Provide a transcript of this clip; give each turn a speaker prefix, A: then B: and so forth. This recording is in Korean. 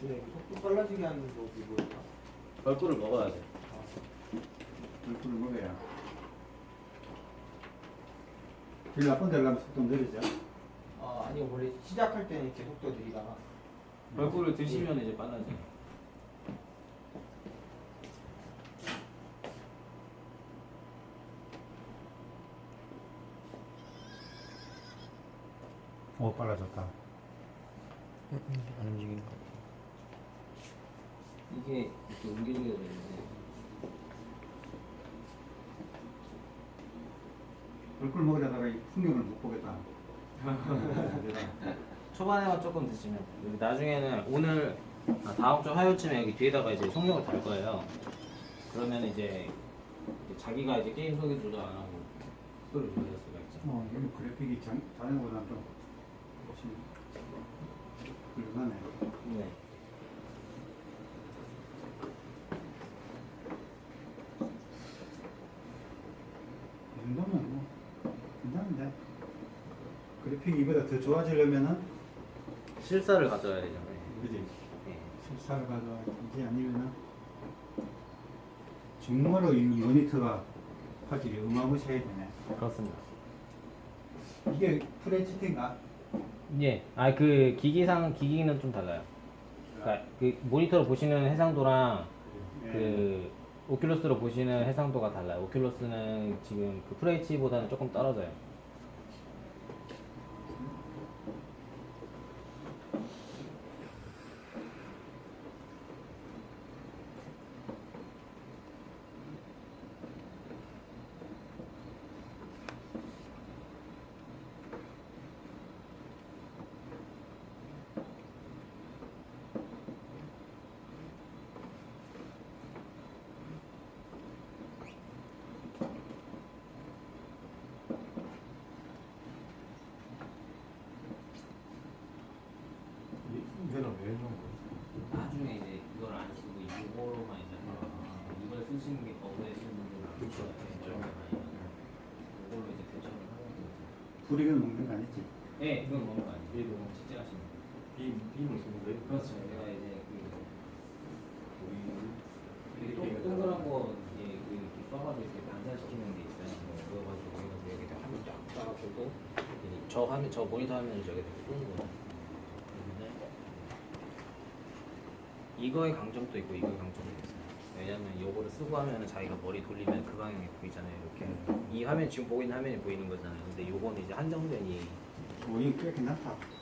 A: 네, 속도 빨라지게 하는 법이 뭐일까?
B: 얼굴을 먹어야 돼.
C: 얼굴을 먹어야. 길 나쁜 데를 가면 속도 느리죠.
A: 아, 아니 원래 시작할 때는 이렇게 속도 느리다가
B: 얼굴을 드시면 이제 빨라져.
C: 오 빨라졌다.
D: 안 움직이는 거.
B: 이게 이렇게 옮겨지게 되는데.
C: 얼굴 먹으려다가 이 풍경을 못 보겠다.
B: 초반에만 조금 드시면 나중에는 오늘 아, 다음 주 화요일쯤에 여기 뒤에다가 이제 성명을 달 거예요. 그러면 이제, 자기가 이제 게임 소개 조절 안 하고 속도를 조절할 수가 있죠.
C: 어, 여기 그래픽이 자, 자전거보다 좀 훨씬 훌륭하네.
B: 네.
C: 이 정도면 뭐 괜찮은데. 그래픽이 이보다 더 좋아지려면은
B: 실사를 가져야 되잖아요.
C: 그지
B: 네.
C: 실사를 가져야지 아니면은 정말로 이 모니터가 화질이 어마무시해야 되네.
B: 그렇습니다.
C: 이게 FHD인가?
B: 예. 아 그 기기상 기기는 좀 달라요. 그러니까 그 모니터로 보시는 해상도랑
C: 네.
B: 그 오큘러스로 보시는 해상도가 달라요. 오큘러스는 지금 그 FHD보다는 조금 떨어져요.
D: 넣은 거야?
B: 나중에 이제 이걸 안 쓰고 이거로만 이제 이걸 쓰시는 게 거부하시는 분들은
D: 그렇죠.
B: 이걸로 이제 대처를 하는 거죠.
C: 불이익은 먹는 거 아니지?
B: 네, 이건 먹는 거 아니에요.
D: 얘도
B: 진짜 하시는 거.
D: 비 비물 쓰는 거예요?
B: 그렇죠. 내가 이제 그 이렇게 동- 동그란 거 이제 그 이렇게 써가지고 이렇게 반사시키는 게 있어요. 그래가지고 여기서 여기다 화면 쫙 따가지고 저 화면 저 모니터 화면을 저기다 이렇게 쏘는 거예요. 그러면은 이거의 강점도 있고 이거의 강점도 있어요. 왜냐면 요거를 쓰고 하면은 자기가 머리 돌리면 그 방향이 보이잖아요. 이렇게 이 화면 지금 보이는 화면이 보이는 거잖아요. 근데 요거는 이제 한정된 이
C: 오, 이거 꽤 괜찮다.